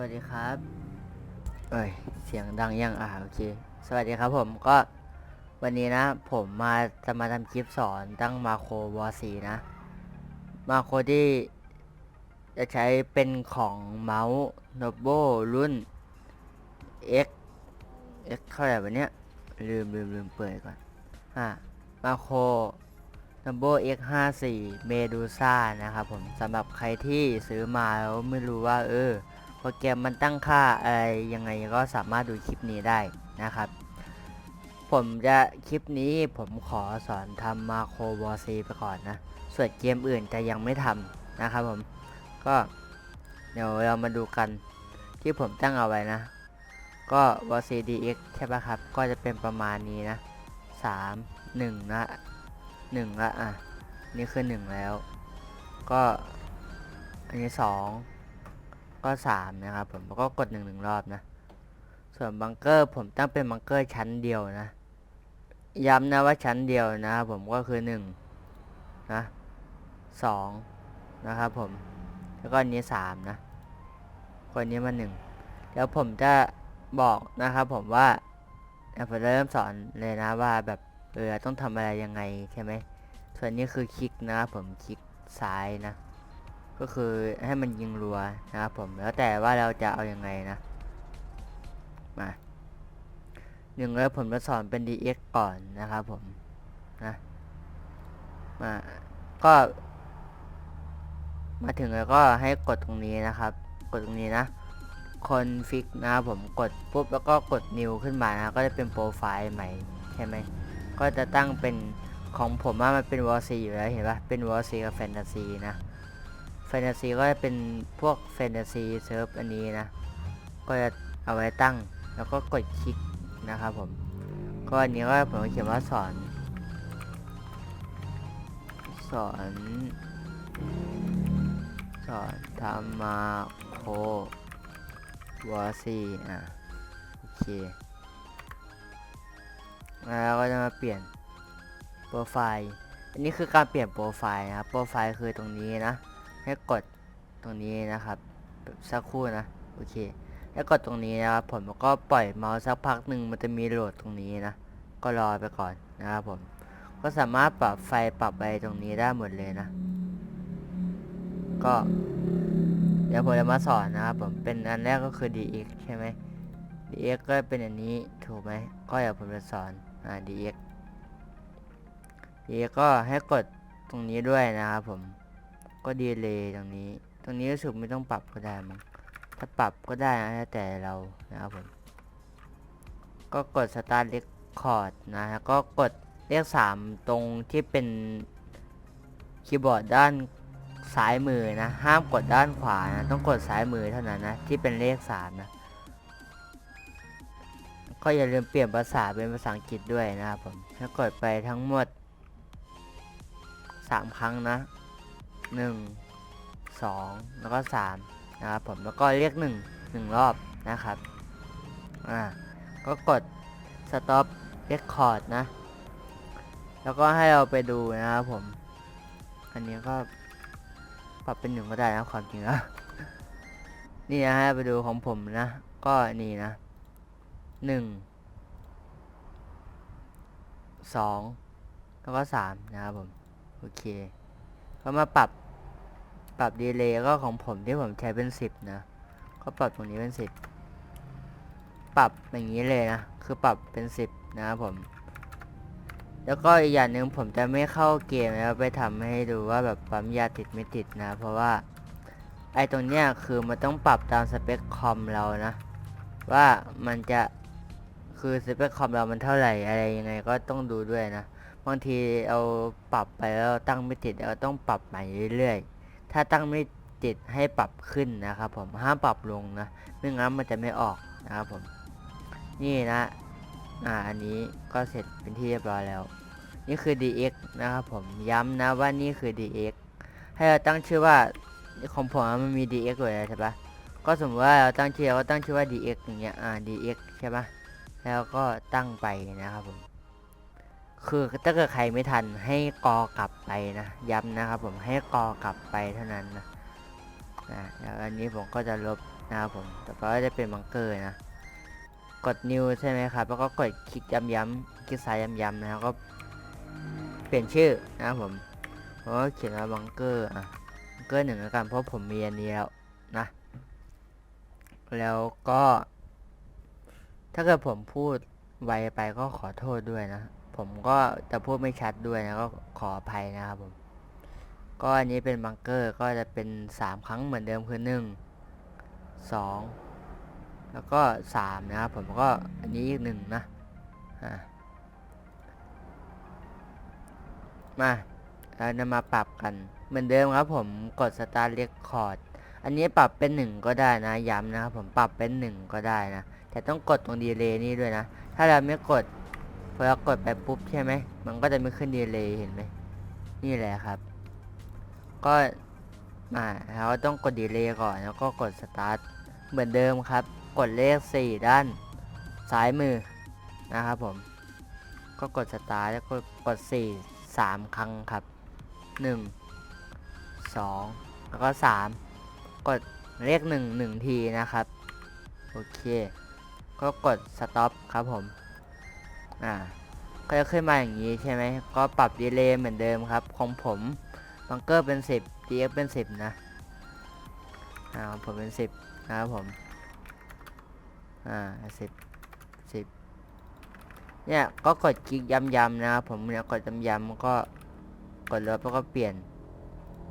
วัสดีครับ เอ้ย เสียงดังยังอ่าโอเค สวัสดีครับผมก็วันนี้นะ ผมมาจะมาทำคลิปสอนตั้งมาโครวอสีนะ มาโครที่จะใช้เป็นของเมาส์ Nobo รุ่น X X เท่าไหร่วะเนี้ยลืมลืมลืมเปิดก่อน อ่ามาโคร Number X54 Medusa นะครับผมสำหรับใครที่ซื้อมาแล้วไม่รู้ว่า เออ รแกรมมันตั้งค่าอะไรยังไงก็สามารถดูคลิปนี้ได้นะครับ ผมจะคลิปนี้ผมขอสอนทำมาโครวอซีไปก่อนนะ ส่วนเกมอื่นจะยังไม่ทำนะครับผม ก็เดี๋ยวเรามาดูกันที่ผมตั้งเอาไว้นะ ก็วอซีดีเอ็กใช่ปะครับ ก็จะเป็นประมาณนี้นะสามหนึ่งนะหนึ่งละอะ นี่คือหนึ่งแล้ว ก็อันนี้สอง ก็สามนะครับผมแล้วก็กดหนึ่งหนึ่งรอบนะ ส่วนบังเกอร์ผมตั้งเป็นบังเกอร์ชั้นเดียวนะ ย้ำนะว่าชั้นเดียวนะครับผมก็คือหนึ่งนะสองนะครับผม แล้วก็อันนี้สามนะ คนนี้มาหนึ่งเดี๋ยวผมจะบอกนะครับผมว่าเดี๋ยวผมจะเริ่มสอนเลยนะว่าแบบเออต้องทำอะไรยังไงใช่ไหมส่วนนี้คือคลิกนะครับผมคลิกซ้ายนะ ก็คือให้มันยิงรัวนะครับผมแล้วแต่ว่าเราจะเอาอยัางไงนะมาหนึ่งแล้วผมจะสอนเป็น dx ก่อนนะครับผมนะมาก็ มาถึงแล้วก็ให้กดตรงนี้นะครับ กดตรงนี้นะคอนฟิกนะครับผมกดปุ๊บแล้วก็กด new ขึ้นมานะก็จะเป็นโปรไฟล์ใหม่ใช่ไหมก็จะตั้งเป็นของผมว่ามันเป็นวอซีอยู่แล้วเห็นปะเป็นวอซีกับแฟนตาซีนะ แฟนตาซีก็จะเป็นพวกแฟนตาซีเซิร์ฟอันนี้นะ ก็จะเอาไว้ตั้ง แล้วก็กดคลิกนะครับผม ก็อันนี้ก็ผมเขียนว่าสอน สอน สอนทำมาโควอซีอะโอเคแล้วก็จะมาเปลี่ยนโปรไฟล์ อันนี้คือการเปลี่ยนโปรไฟล์นะครับ โปรไฟล์คือตรงนี้นะ ให้กดตรงนี้นะครับแบบสักครู่นะโอเคให้กดตรงนี้นะครับผมแล้วก็ปล่อยเมาส์สักพักหนึ่งมันจะมีโหลดตรงนี้นะก็รอไปก่อนนะครับผม ก็สามารถปรับไฟปรับอะไรตรงนี้ได้หมดเลยนะ ก็ เดี๋ยวผมจะมาสอนนะครับผมเป็นอันแรกก็คือ dx ใช่ไหม dx ก็เป็นอันนี้ถูกไหมก็เดี๋ยวผมจะสอนอ่า dx dx ก็ให้กดตรงนี้ด้วยนะครับผม ก็ดีเลยตรงนี้ ตรงนี้รู้สึกไม่ต้องปรับก็ได้มั้งถ้าปรับก็ได้นะแล้วแต่เรานะครับผมก็กด start record นะฮะก็กดเลขสามตรงที่เป็นคีย์บอร์ดด้านซ้ายมือนะห้ามกดด้านขวานะต้องกดซ้ายมือเท่านั้นนะที่เป็นเลขสามนะก็อย่าลืมเปลี่ยนภาษาเป็นภาษาอังกฤษด้วยนะครับผมถ้ากดไปทั้งหมด 3 ครั้งนะ 1 2 แล้วก็ 3 นะครับผมแล้วก็เรียก 1 1 รอบนะครับอ่าก็กด stop record นะ แล้วก็ให้เราไปดูนะครับผม อันนี้ก็ปรับเป็นหนึ่งก็ได้นะความจริงแล้วนี่นะฮะไปดูของผมนะ ก็นี่นะหนึ่งสองแล้วก็สามนะครับผม โอเค ก็มาปรับปรับดีเลย์ก็ของผมที่ผมใช้เป็นสิบนะก็ปรับตรงนี้เป็นสิบปรับอย่างนี้เลยนะคือปรับเป็นสิบนะครับผม แล้วก็อีกอย่างหนึ่งผมจะไม่เข้าเกมแล้วไปทำให้ดูว่าแบบปั๊มยาติดไม่ติดนะ เพราะว่าไอ้ตรงเนี้ยคือมันต้องปรับตามสเปคคอมเรานะ ว่ามันจะคือสเปคคอมเรามันเท่าไหร่อะไรยังไงก็ต้องดูด้วยนะ บางทีเอาปรับไปแล้วตั้งไม่ติดเราต้องปรับใหม่เรื่อยๆ ถ้าตั้งไม่ติดให้ปรับขึ้นนะครับ ผมห้ามปรับลงนะไม่งั้นมันจะไม่ออกนะครับผม นี่นะ อ่าอันนี้ก็เสร็จเป็นที่เรียบร้อยแล้ว นี่คือ dx นะครับผมย้ำนะว่านี่คือ dx ให้เราตั้งชื่อว่าของผมมันมี dx ด้วยใช่ปะก็สมมติว่าเราตั้งชื่อเราก็ตั้งชื่อว่า dx อย่างเงี้ย อ่า dx ใช่ปะแล้วก็ตั้งไปนะครับผม คือถ้าเกิดใครไม่ทันให้กอกลับไปนะย้ำนะครับผมให้กอกลับไปเท่านั้นนะนะแล้วอันนี้ผมก็จะลบนะครับผมแต่ก็จะเป็นบังเกอร์นะกด new ใช่ไหมครับ แล้วก็กดคลิกย้ำๆคลิกซ้ายย้ำๆนะครับก็เปลี่ยนชื่อนะครับผมผมก็เขียนว่าบังเกอร์อะบังเกอร์หนึ่งแล้วกันเพราะผมมีอันนี้แล้วนะแล้วก็ ถ้าเกิดผมพูดไวไปก็ขอโทษด้วยนะ ผมก็จะพูดไม่ชัดด้วยนะก็ขออภัยนะครับผม ก็อันนี้เป็นบังเกอร์ก็จะเป็น 3 ครั้งเหมือนเดิมคือ 1 2 แล้วก็ 3 นะครับผมก็อันนี้อีกหนึ่งนะอะมาเราจะมาปรับกันเหมือนเดิมครับผมกด Start Record อันนี้ปรับเป็น 1 ก็ได้นะย้ำนะครับผมปรับเป็น 1 ก็ได้นะแต่ต้องกดตรงดีเลย์นี่ด้วยนะ ถ้าเราไม่กด พอเรากดไปปุ๊บใช่ไหม มันก็จะไม่ขึ้นดีเลย์เห็นไหม นี่แหละครับ ก็อ่าเราต้องกดดีเลย์ก่อนแล้วก็กดสตาร์ทเหมือนเดิมครับ กดเลข 4 ด้านซ้ายมือนะครับผม ก็กดสตาร์ทแล้วก็กด 4 3 ครั้งครับ 1 2 แล้วก็ 3 กดเลข 1 1 ทีนะครับ โอเค ก็กด stop ครับผม อ่าก็จะขึ้นมาอย่างนี้ใช่ไหมก็ปรับดีเลย์เหมือนเดิมครับ ของผมบังเกอร์เป็น 10 DX เป็น 10 นะอ่าผมเป็น 10 นะครับผม อ่า10 10เนี่ยก็กดคลิกย้ำๆนะครับผมเนี่ยกดย้ำๆก็กดลบแล้วก็เปลี่ยน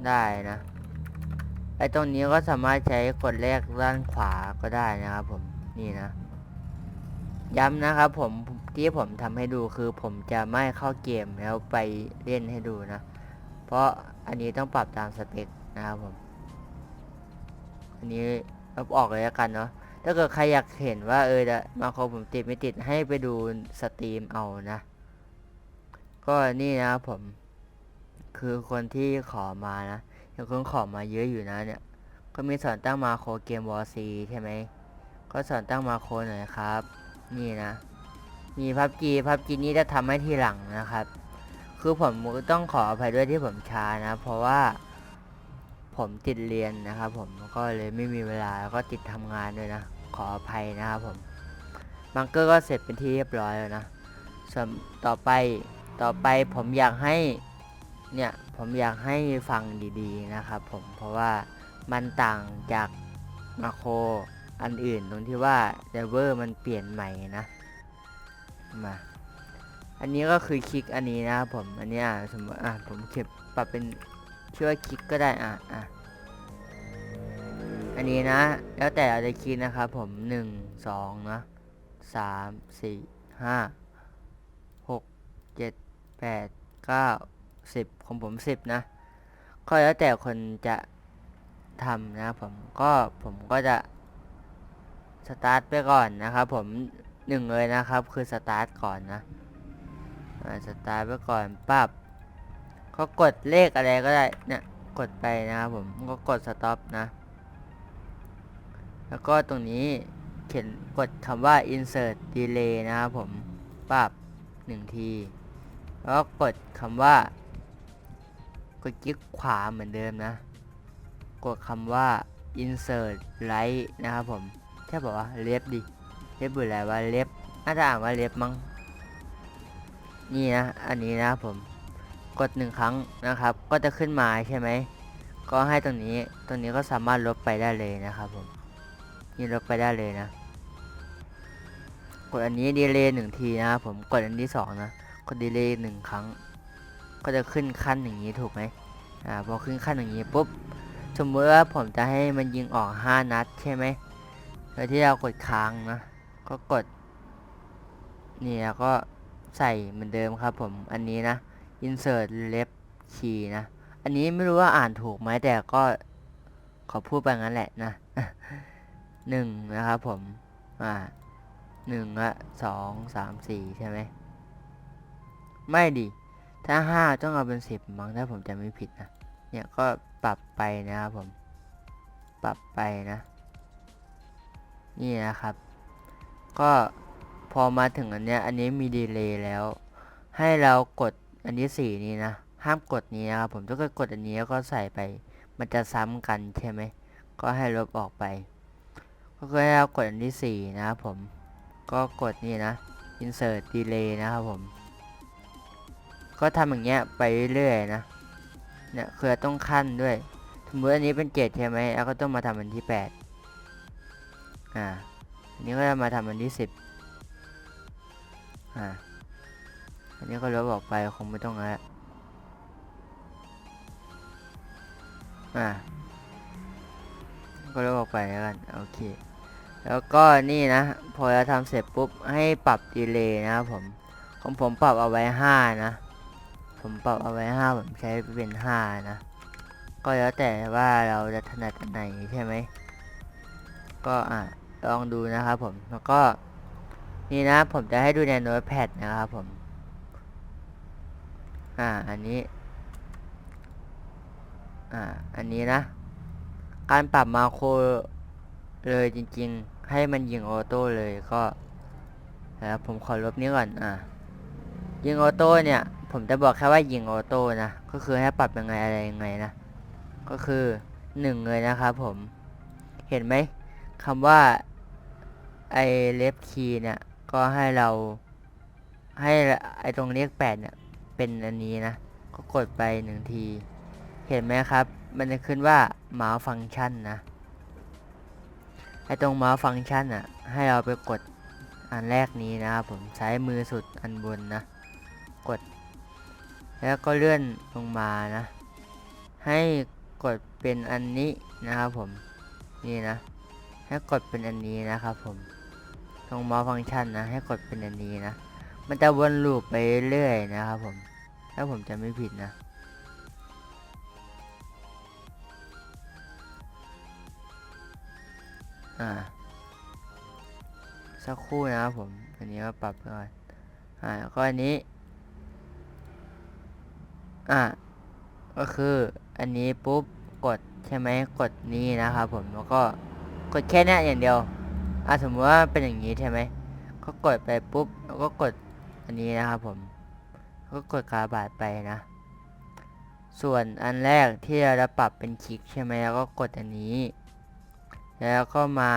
ได้นะไอ้ตรงนี้ก็สามารถใช้กดเลขด้านขวาก็ได้นะครับผมนี่นะ ย้ำนะครับผม ที่ผมทำให้ดูคือผมจะไม่เข้าเกมแล้วไปเล่นให้ดูนะ เพราะอันนี้ต้องปรับตามสเปคนะครับผม อันนี้ลบออกเลยแล้วกันเนาะ ถ้าเกิดใครอยากเห็นว่าเออจะมาโครผมติดไม่ติดให้ไปดูสตรีมเอานะ ก็นี่นะครับผม คือคนที่ขอมานะยังคนขอมาเยอะอยู่นะเนี่ย ก็มีสอนตั้งมาโคเกมวอซีใช่ไหม ก็สอนตั้งมาโคหน่อยครับ นี่นะ มีพับจีพับจีนี้จะทำให้ทีหลังนะครับ คือผมต้องขออภัยด้วยที่ผมช้านะ เพราะว่าผมติดเรียนนะครับ ผมก็เลยไม่มีเวลาแล้วก็ติดทำงานด้วยนะ ขออภัยนะครับผมบังเกอร์ก็เสร็จเป็นที่เรียบร้อยแล้วนะส่วนต่อไปต่อไปผมอยากให้เนี่ยผมอยากให้ฟังดีๆนะครับ ผมเพราะว่ามันต่างจากมาโครอันอื่นตรงที่ว่าเดเวอร์มันเปลี่ยนใหม่นะ มา อันนี้ก็คือคลิกอันนี้นะครับผม อันนี้อะสมมติอะผมเก็บปรับเป็นชื่อว่าคลิกก็ได้อะอะอันนี้นะ แล้วแต่เราจะคลิกนะครับผมหนึ่งสองนะสามสี่ห้าหกเจ็ดแปดเก้าสิบของผมสิบนะ ก็แล้วแต่คนจะทำนะครับผมก็ผมก็จะสตาร์ทไปก่อนนะครับผม หนึ่งเลยนะครับ คือสตาร์ทก่อนนะสตาร์ทไปก่อนปั๊บก็กดเลขอะไรก็ได้เนี่ยกดไปนะครับผมก็กดสต็อปนะ แล้วก็ตรงนี้เขียนกดคำว่า insert delay นะครับผมปั๊บหนึ่งที แล้วก็กดคำว่า กดคลิกขวาเหมือนเดิมนะ กดคำว่า insert right นะครับผม แค่บอกว่าเล็บดิ เล็บหรือะไรว่าเล็บน่าจะอ่านว่าเล็บมั้งนี่นะ อันนี้นะครับผมกดหนึ่งครั้งนะครับ ก็จะขึ้นมาใช่ไหม ก็ให้ตรงนี้ ตรงนี้ก็สามารถลบไปได้เลยนะครับผม นี่ลบไปได้เลยนะ กดอันนี้ดีเลย์หนึ่งทีนะครับผม กดอันที่สองนะ กดดีเลย์หนึ่งครั้ง ก็จะขึ้นขั้นอย่างนี้ถูกไหมอ่า พอขึ้นขั้นอย่างนี้ปุ๊บ สมมติว่าผมจะให้มันยิงออก5นัดใช่ไหมโดยที่เรากดค้างนะ ก็กด นี่แล้วก็ใส่เหมือนเดิมครับผมอันนี้นะ insert left key นะ อันนี้ไม่รู้ว่าอ่านถูกไหมแต่ก็ขอพูดไปงั้นแหละนะหนึ่งนะครับผม อ่าหนึ่งละสองสามสี่ใช่ไหม ไม่ดิถ้าห้าต้องเอาเป็นสิบมั้งถ้าผมจะไม่ผิดนะ เนี่ยก็ปรับไปนะครับผม ปรับไปนะ นี่นะครับ ก็พอมาถึงอันเนี้ยอันนี้มีดีเลย์แล้ว ให้เรากดอันที่สี่นี้นะ ห้ามกดนี้นะครับผมถ้าเกิดกดอันนี้แล้วก็ใส่ไป มันจะซ้ำกันใช่ไหมก็ให้ลบออกไป ก็คือให้เรากดอันที่สี่นะครับผม ก็กดนี่นะ insert delay นะครับผม ก็ทำอย่างเงี้ยไปเรื่อยๆนะ เนี่ยคือต้องขั้นด้วย สมมติอันนี้เป็นเจ็ดใช่ไหมแล้วก็ต้องมาทำอันที่แปดอ่า นนี้ก็จะมาทำอันที่สิบอ่าอันนี้ก็ลบออกไปคงไม่ต้องแล้วอ่าก็ลบออกไปแล้วกันโอเคแล้วก็นี่นะ พอเราทำเสร็จปุ๊บให้ปรับดีเลย์นะครับผมของผมปรับเอาไว้ห้านะ ผมปรับเอาไว้ห้าผมใช้เป็นห้านะ ก็แล้วแต่ว่าเราจะถนัดอันไหนใช่ไหมก็อะ ลองดูนะครับผมแล้วก็นี่นะผมจะให้ดูในโน้ตแพดนะครับผม อ่า อันนี้ อ่า อันนี้นะ การปรับมาโครเลยจริงๆ ให้มันยิงออโต้เลยก็แล้วผมขอลบนี้ก่อน อ่า ยิงออโต้เนี่ย ผมจะบอกแค่ว่ายิงออโต้นะ ก็คือให้ปรับยังไงอะไรยังไงนะ ก็คือหนึ่งเลยนะครับผม เห็นไหมคำว่า ไอเลฟคีย์เนี่ย ก็ให้เรา ให้ไอตรงเลขแปดเนี่ย เป็นอันนี้นะ ก็กดไปหนึ่งที เห็นไหมครับ มันจะขึ้นว่า mouse function นะ ไอตรง mouse function อะ ให้เราไปกดอันแรกนี้นะครับผมซ้มือสุดอันบนนะ กด แล้วก็เลื่อนลงมานะ ให้กดเป็นอันนี้นะครับผม นี่นะ ให้กดเป็นอันนี้นะครับผม ตรง mouse function นะ ให้กดเป็นอันนี้นะ มันจะวนลูปไปเรื่อยนะครับผม ถ้าผมจะไม่ผิดนะอ่าสักครู่นะครับผม อันนี้ก็ปรับก่อนอ่าแล้วก็อันนี้ อ่าก็คืออันนี้ปุ๊บกดใช่ไหมกดนี้นะครับผมแล้วก็กดแค่นี้อย่างเดียว อ่าสมมติว่าเป็นอย่างนี้ใช่ไหมก็กดไปปุ๊บแล้วก็กดอันนี้นะครับผม ก็กดกาบาดไปนะ ส่วนอันแรกที่เราจะปรับเป็นคลิกใช่ไหมแล้วก็กดอันนี้ แล้วก็มา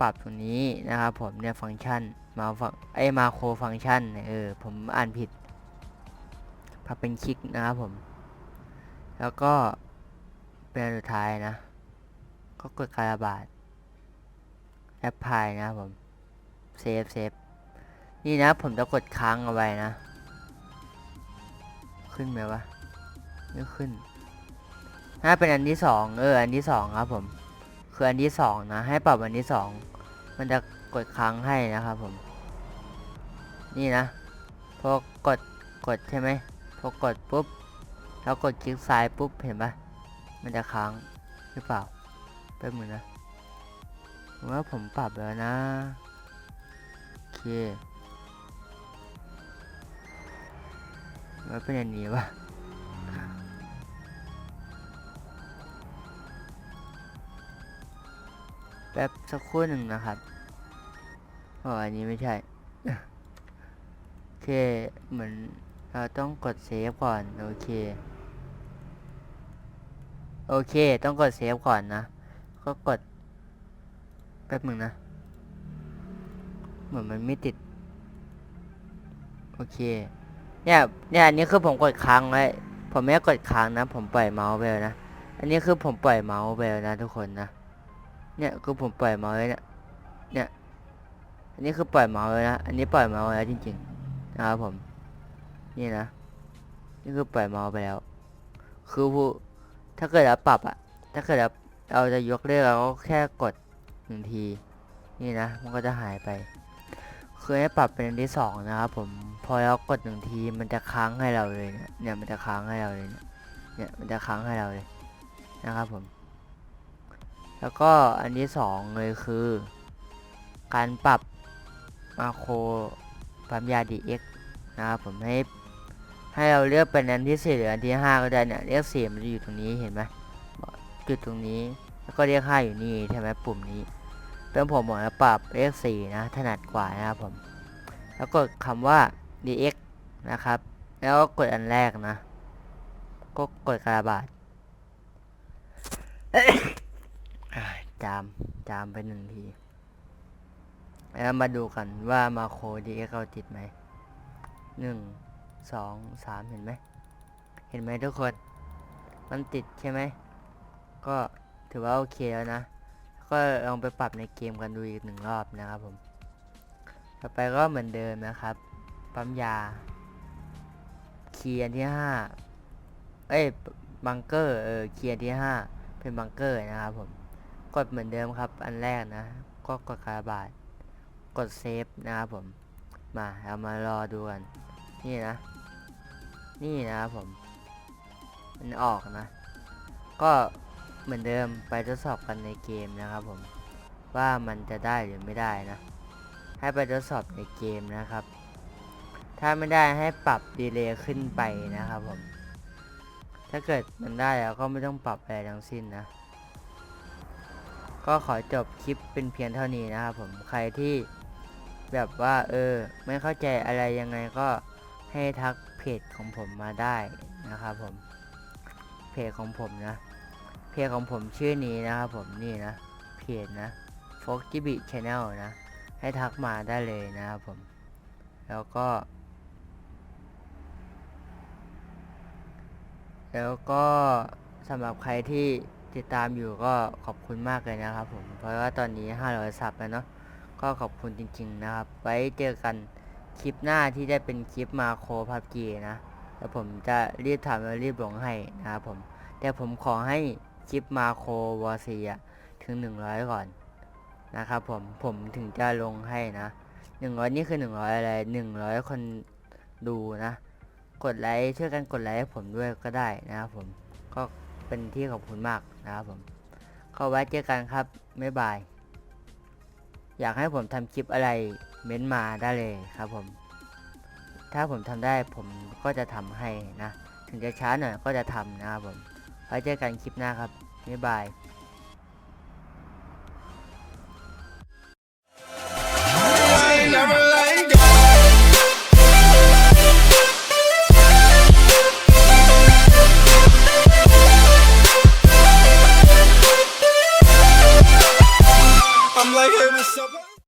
ปรับตรงนี้นะครับผมเนี่ยฟังก์ชันมาฟังไอมาโครฟังก์ชันเออผมอ่านผิดปรับเป็นคลิกนะครับผม แล้วก็เป็นสุดท้ายนะ ก็กดคาราบาด แอปพลายนะครับผมเซฟเซฟนี่นะผมจะกดค้างเอาไว้นะ ขึ้นไหมวะไม่ขึ้นถ้าเป็นอันที่สองเอออันที่สองครับผม คืออันที่สองนะ ให้ปรับอันที่สองมันจะกดค้างให้นะครับผม นี่นะพอกดกดใช่ไหมพอกดปุ๊บแล้วกดคลิกซ้ายปุ๊บเห็นปะมันจะค้างหรือเปล่าแป๊บนึงนะ ว่าผมปรับแล้วนะโอเคว่าเป็นอย่างนี้วะแป๊บสักครู่หนึ่งนะครับอ๋ออันนี้ไม่ใช่โอเค เหมือนเราต้องกดเซฟก่อน โอเค โอเค ต้องกดเซฟก่อนนะ ก็กด แป๊บหนึ่งนะ เหมือนมันไม่ติด โอเค เนี่ย เนี่ย อันนี้คือผมกดค้างไว้ ผมไม่ได้กดค้างนะ ผมปล่อยเมาส์ไปแล้วนะ อันนี้คือผมปล่อยเมาส์ไปแล้วนะทุกคนนะ เนี่ยคือผมปล่อยเมาส์ไว้เนี่ย เนี่ย อันนี้คือปล่อยเมาส์ไว้นะ อันนี้ปล่อยเมาส์ไว้แล้วจริงๆนะครับผม นี่นะ นี่คือปล่อยเมาส์ไปแล้ว คือผู้ถ้าเกิดเราปรับอะถ้าเกิดเราเราจะยกเลิกเราก็แค่กด หนึ่งที นี่นะ มันก็จะหายไป คือให้ปรับเป็นอันที่สองนะครับผม พอเรากดหนึ่งทีมันจะค้างให้เราเลยเนี่ย เนี่ยมันจะค้างให้เราเลยเนี่ย เนี่ยมันจะค้างให้เราเลยนะครับผม แล้วก็อันที่สองเลยคือ การปรับมาโครปั๊มยา DX นะครับผมให้ให้เราเลือกเป็นอันที่สี่หรืออันที่ห้าก็ได้เนี่ยเลขสี่มันจะอยู่ตรงนี้เห็นไหมจุดตรงนี้แล้วก็เลขห้าอยู่นี่ใช่ไหมปุ่มนี้ เป็นผมผมจะปรับเลขสี่นะถนัดกว่านะครับผม แล้วกดคำว่า DX นะครับ แล้วก็กดอันแรกนะ ก็กดกระบาดจามจามไปหนึ่งที แล้วมาดูกันว่ามาโคดีเอ็กเราติดไหมหนึ่งสองสามเห็นไหม เห็นไหมทุกคน มันติดใช่ไหม ก็ถือว่าโอเคแล้วนะ ก็ลองไปปรับในเกมกันดูอีกหนึ่งรอบนะครับผม ต่อไปก็เหมือนเดิมนะครับ ปั๊มยา เคีย์อันที่ห้าเอ้ย บังเกอร์ เออ เคีย์อันที่ห้าเป็นบังเกอร์นะครับผม กดเหมือนเดิมครับ อันแรกนะ ก็กดกระบาดกดเซฟนะครับผม มาเรามารอดูกัน นี่นะ นี่นะครับผม มันออกนะ ก็ เหมือนเดิมไปทดสอบกันในเกมนะครับผม ว่ามันจะได้หรือไม่ได้นะ ให้ไปทดสอบในเกมนะครับ ถ้าไม่ได้ให้ปรับดีเลย์ขึ้นไปนะครับผม ถ้าเกิดมันได้แล้วก็ไม่ต้องปรับอะไรทั้งสิ้นนะก็ขอจบคลิปเป็นเพียงเท่านี้นะครับผมใครที่แบบว่าเออ ไม่เข้าใจอะไรยังไงก็ให้ทักเพจของผมมาได้นะครับผมเพจของผมนะ เพจของผมชื่อนี้นะครับผมนี่นะ เพจนะ f o g i b i Channel นะ ให้ทักมาได้เลยนะครับผม แล้วก็ แล้วก็สำหรับใครที่ติดตามอยู่ก็ขอบคุณมากเลยนะครับผม เพราะว่าตอนนี้ 500 ซับแล้วเนาะก็ขอบคุณจริง ๆ นะครับ ไว้เจอกันคลิปหน้าที่ได้เป็นคลิปมาโคพับจีนะ แล้วผมจะรีบทำแล้วรีบลงให้นะครับผม แต่ผมขอให้ คลิปมาโควอซีอะถึง 100 ก่อนนะครับผมผมถึงจะลงให้นะ 100 นี่คือ 100 อะไร 100 คนดูนะ กดไลค์ช่วยกันกดไลค์ให้ผมด้วยก็ได้นะครับผมก็เป็นที่ขอบคุณมากนะครับผมก็ไว้เจอกันครับบ๊ายบาย อยากให้ผมทำคลิปอะไรเม้นมาได้เลยครับผม ถ้าผมทำได้ผมก็จะทำให้นะ ถึงจะช้าหน่อยก็จะทำนะครับผม ไว้เจอกันคลิปหน้าครับบ๊ายบาย